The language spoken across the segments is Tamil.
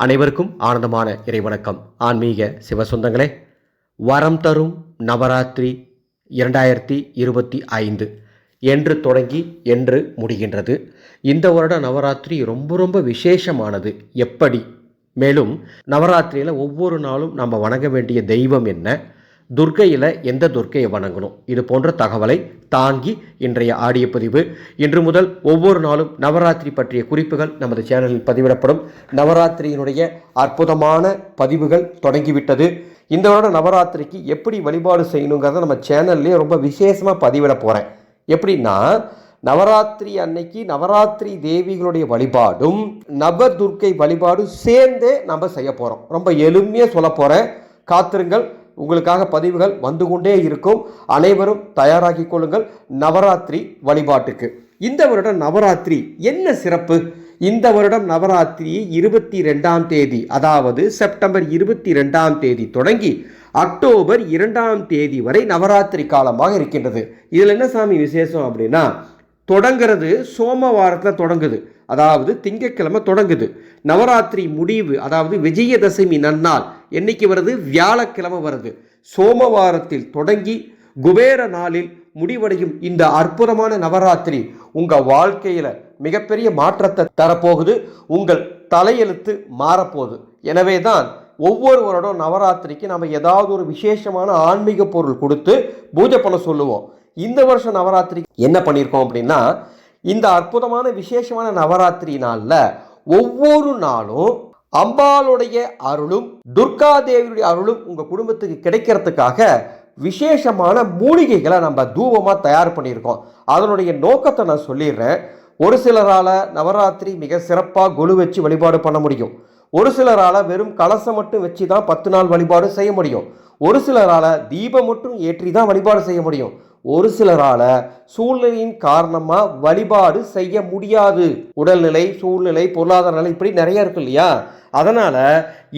அனைவருக்கும் ஆனந்தமான இறைவணக்கம். ஆன்மீக சிவசொந்தங்களே வரம் தரும் நவராத்திரி இரண்டாயிரத்தி இருபத்தி ஐந்து என்று தொடங்கி என்று முடிகின்றது. இந்த வருட நவராத்திரி ரொம்ப ரொம்ப விசேஷமானது. எப்படி? மேலும் நவராத்திரியில் ஒவ்வொரு நாளும் நம்ம வணங்க வேண்டிய தெய்வம் என்ன? துர்க்கையில் எந்த துர்க்கையை வணங்கணும்? இது போன்ற தகவலை தாங்கி இன்றைய ஆடிய பதிவு. இன்று முதல் ஒவ்வொரு நாளும் நவராத்திரி பற்றிய குறிப்புகள் நமது சேனலில் பதிவிடப்படும். நவராத்திரியினுடைய அற்புதமான பதிவுகள் தொடங்கிவிட்டது. இந்த வருட நவராத்திரிக்கு எப்படி வழிபாடு செய்யணுங்கிறத நம்ம சேனல்லே ரொம்ப விசேஷமாக பதிவிட போகிறேன் எப்படின்னா நவராத்திரி அன்னைக்கு நவராத்திரி தேவிகளுடைய வழிபாடும் நவதுர்க்கை வழிபாடும் சேர்ந்தே நம்ம செய்ய போகிறோம் ரொம்ப எளிமையாக சொல்ல போகிறேன் காத்திருங்கள். உங்களுக்காக பதிவுகள் வந்து கொண்டே இருக்கும். அனைவரும் தயாராகி கொள்ளுங்கள். நவராத்திரி வழிபாட்டுக்கு. இந்த வருடம் நவராத்திரி என்ன சிறப்பு? இந்த வருடம் நவராத்திரி இருபத்தி ரெண்டாம் தேதி அதாவது செப்டம்பர் இருபத்தி ரெண்டாம் தேதி தொடங்கி அக்டோபர் இரண்டாம் தேதி வரை நவராத்திரி காலமாக இருக்கின்றது. இதில் என்ன சாமி விசேஷம் அப்படின்னா தொடங்கிறது சோமவாரத்தில் தொடங்குது. அதாவது திங்கட்கிழமை தொடங்குது. நவராத்திரி முடிவு அதாவது விஜயதசமி நன்னாள் என்னைக்கு வருது? வியாழக்கிழமை வருது. சோமவாரத்தில் தொடங்கி குபேர நாளில் முடிவடையும் இந்த அற்புதமான நவராத்திரி உங்கள் வாழ்க்கையில் மிகப்பெரிய மாற்றத்தை தரப்போகுது. உங்கள் தலையெழுத்து மாறப்போகுது. எனவே தான் ஒவ்வொரு வருடம் நவராத்திரிக்கு நம்ம ஏதாவது ஒரு விசேஷமான ஆன்மீக பொருள் கொடுத்து பூஜை பண்ண சொல்லுவோம். இந்த வருஷம் நவராத்திரி என்ன பண்ணியிருக்கோம் அப்படின்னா இந்த அற்புதமான விசேஷமான நவராத்திரி நாளில் ஒவ்வொரு நாளும் அம்பாளுடைய அருளும் துர்கா தேவியுடைய அருளும் உங்கள் குடும்பத்துக்கு கிடைக்கிறதுக்காக விசேஷமான மூலிகைகளை நம்ம தூபமாக தயார் பண்ணியிருக்கோம். அதனுடைய நோக்கத்தை நான் சொல்லிடுறேன். ஒரு சிலரால் நவராத்திரி மிக சிறப்பாக கொலு வச்சு வழிபாடு பண்ண முடியும். ஒரு சிலரால் வெறும் கலசம் மட்டும் வச்சு தான் பத்து நாள் வழிபாடு செய்ய முடியும். ஒரு சிலரால் தீபம் மட்டும் ஏற்றி தான் வழிபாடு செய்ய முடியும். ஒரு சிலரால் சூழ்நிலையின் காரணமாக வழிபாடு செய்ய முடியாது. உடல்நிலை சூழ்நிலை பொருளாதார நிலை இப்படி நிறைய இருக்கு இல்லையா? அதனால்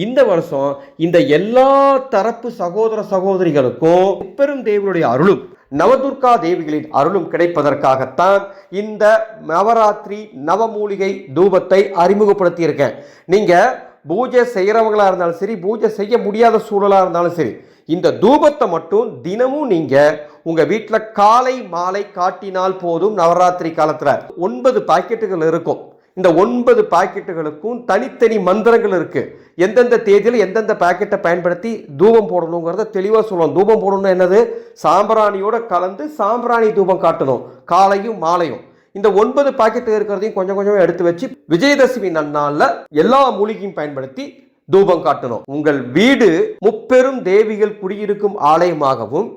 இந்த வருஷம் இந்த எல்லா தரப்பு சகோதர சகோதரிகளுக்கும் பெரும் தேவனுடைய அருளும் நவதுர்கா தேவிகளின் அருளும் கிடைப்பதற்காகத்தான் இந்த நவராத்திரி நவமூலிகை தூபத்தை அறிமுகப்படுத்தியிருக்கேன். நீங்கள் பூஜை செய்கிறவங்களா இருந்தாலும் சரி பூஜை செய்ய முடியாத சூழலாக இருந்தாலும் சரி இந்த தூபத்தை மட்டும் தினமும் நீங்கள் உங்கள் வீட்டில் காலை மாலை காட்டினால் போதும் நவராத்திரி காலத்தில். ஒன்பது பாக்கெட்டுகள் இருக்கும். இந்த ஒன்பது பாக்கெட்டுகளுக்கும் தனித்தனி மந்திரங்கள் இருக்குது எந்தெந்த தேதியில் எந்தெந்த பாக்கெட்டை பயன்படுத்தி தூபம் போடணுங்கிறத தெளிவாக சொல்லுவோம் தூபம் போடணும்னு என்னது? சாம்பிராணியோட கலந்து சாம்பிராணி தூபம் காட்டணும். காலையும் மாலையும். இந்த ஒன்பது பாக்கெட்டு இருக்கிறதையும் கொஞ்சம் கொஞ்சமாக எடுத்து வச்சு விஜயதசமி நன்னாளில் எல்லா மூலிகையும் பயன்படுத்தி தூபம் காட்டணும். உங்கள் வீடு முப்பெரும் தேவிகள் குடியிருக்கும் ஆலயமாகவும்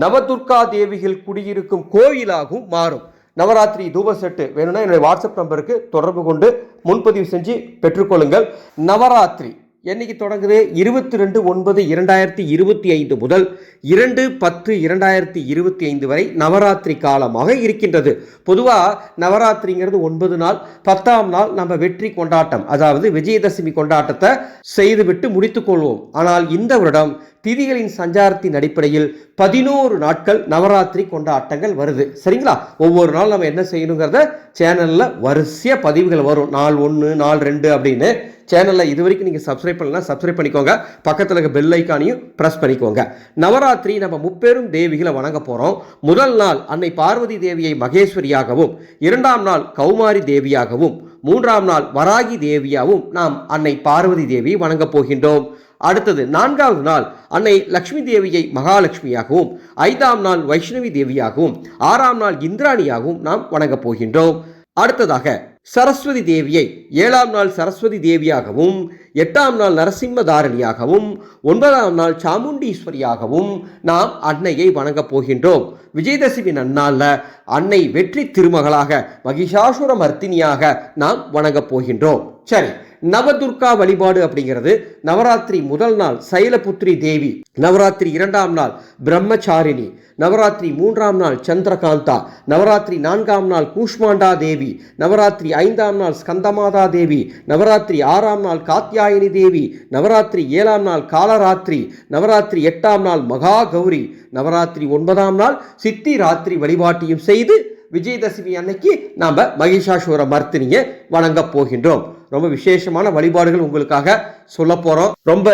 நவதுர்கா தேவிகள் குடியிருக்கும் கோயிலாகவும் மாறும். நவராத்திரி தூப செட்டு வேணும்னா என்னுடைய வாட்ஸ்அப் நம்பருக்கு தொடர்பு கொண்டு முன்பதிவு செஞ்சு பெற்றுக்கொள்ளுங்கள். நவராத்திரி. என்னைக்கு தொடங்குது? இருபத்தி ரெண்டு ஒன்பது இரண்டாயிரத்தி இருபத்தி ஐந்து முதல் இரண்டு பத்து இரண்டாயிரத்தி இருபத்தி ஐந்து வரை நவராத்திரி காலமாக இருக்கின்றது. பொதுவாக நவராத்திரிங்கிறது ஒன்பது நாள் பத்தாம் நாள் நம்ம வெற்றி கொண்டாட்டம் அதாவது விஜயதசமி கொண்டாட்டத்தை செய்துவிட்டு முடித்துக்கொள்வோம் ஆனால் இந்த வருடம் திதிகளின் சஞ்சாரத்தின் அடிப்படையில் பதினோரு நாட்கள் நவராத்திரி கொண்டாட்டங்கள் வருது. சரிங்களா? ஒவ்வொரு நாள் நம்ம என்ன செய்யணுங்கிறத சேனலில் வரிசையாக பதிவுகள் வரும். நாள் ஒன்று நாள் ரெண்டு அப்படின்னு சேனலில் இது வரைக்கும் நீங்கள் சப்ஸ்கிரைப் பண்ணலாம் சப்ஸ்கிரைப் பண்ணிக்கோங்க. பக்கத்தில் இருக்க பெல் ஐக்கானையும் ப்ரெஸ் பண்ணிக்கோங்க. நவராத்திரி நம்ம முப்பெரும் தேவிகளை வணங்க போகிறோம் முதல் நாள் அன்னை பார்வதி தேவியை மகேஸ்வரியாகவும் இரண்டாம் நாள் கௌமாரி தேவியாகவும் மூன்றாம் நாள் வராகி தேவியாகவும் நாம் அன்னை பார்வதி தேவியை வணங்கப் போகின்றோம். அடுத்தது நான்காவது நாள் அன்னை லக்ஷ்மி தேவியை மகாலட்சுமியாகவும் ஐந்தாம் நாள் வைஷ்ணவி தேவியாகவும் ஆறாம் நாள் இந்திராணியாகவும் நாம் வணங்கப் போகின்றோம். அடுத்ததாக சரஸ்வதி தேவியை ஏழாம் நாள் சரஸ்வதி தேவியாகவும் எட்டாம் நாள் நரசிம்மதாரணியாகவும் ஒன்பதாம் நாள் சாமுண்டீஸ்வரியாகவும் நாம் அன்னையை வணங்கப் போகின்றோம். விஜயதசமி நன்னாளில் அன்னை வெற்றி திருமகளாக மகிஷாசுர மர்த்தினியாக நாம் வணங்கப் போகின்றோம். சரி நவதுர்கா வழிபாடு அப்படிங்கிறது நவராத்திரி முதல் நாள் சைலபுத்ரி தேவி நவராத்திரி இரண்டாம் நாள் பிரம்மச்சாரிணி நவராத்திரி மூன்றாம் நாள் சந்திரகாந்தா நவராத்திரி நான்காம் நாள் கூஷ்மாண்டா தேவி நவராத்திரி ஐந்தாம் நாள் ஸ்கந்தமாதா தேவி நவராத்திரி ஆறாம் நாள் காத்தியாயினி தேவி நவராத்திரி ஏழாம் நாள் காலராத்திரி நவராத்திரி எட்டாம் நாள் மகா கௌரி நவராத்திரி ஒன்பதாம் நாள் சித்தி ராத்திரி வழிபாட்டையும் செய்து விஜயதசமி அன்னைக்கு நாம் மகிஷாசுர மர்த்தினியை வணங்கப் போகின்றோம். ரொம்ப விசேஷமான வழிபாடுகள் உங்களுக்காக சொல்ல போகிறோம் ரொம்ப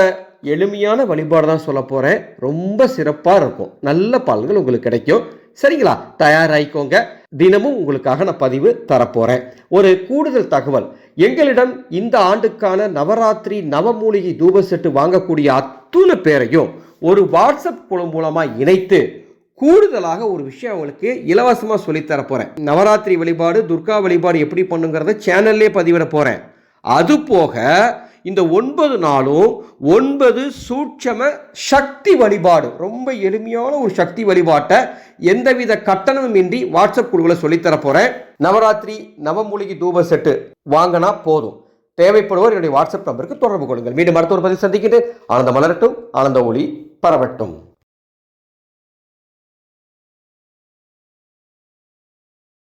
எளிமையான வழிபாடு தான் சொல்ல போகிறேன் ரொம்ப சிறப்பாக இருக்கும். நல்ல பலன்கள் உங்களுக்கு கிடைக்கும். சரிங்களா? தயாராகிக்கோங்க. தினமும் உங்களுக்காக நான் பதிவு தரப்போகிறேன் ஒரு கூடுதல் தகவல். எங்களிடம் இந்த ஆண்டுக்கான நவராத்திரி நவமூலிகை தூப செட்டு வாங்கக்கூடிய அத்துணை பேரையும் ஒரு வாட்ஸ்அப் குழு மூலமாக இணைத்து கூடுதலாக ஒரு விஷயம் உங்களுக்கு இலவசமாக சொல்லித்தர போகிறேன் நவராத்திரி வழிபாடு துர்கா வழிபாடு எப்படி பண்ணுங்கிறத சேனல்லே பதிவிட போகிறேன் அது போக இந்த ஒன்பது நாளும் ஒன்பது சூட்சம சக்தி வழிபாடு. ரொம்ப எளிமையான ஒரு சக்தி வழிபாட்டை எந்தவித கட்டணமும் இன்றி வாட்ஸ்அப் குழுவில் சொல்லித்தர போகிறேன் நவராத்திரி நவமூலிகை தூப செட்டு வாங்கினா போதும். தேவைப்படுவோர் என்னுடைய வாட்ஸ்அப் நம்பருக்கு தொடர்பு கொள்ளுங்கள். மீண்டும் மருத்துவர் ஒரு பதிவு சந்திக்கிட்டு ஆனந்த மலரட்டும் ஆனந்த ஒளி பரவட்டும்.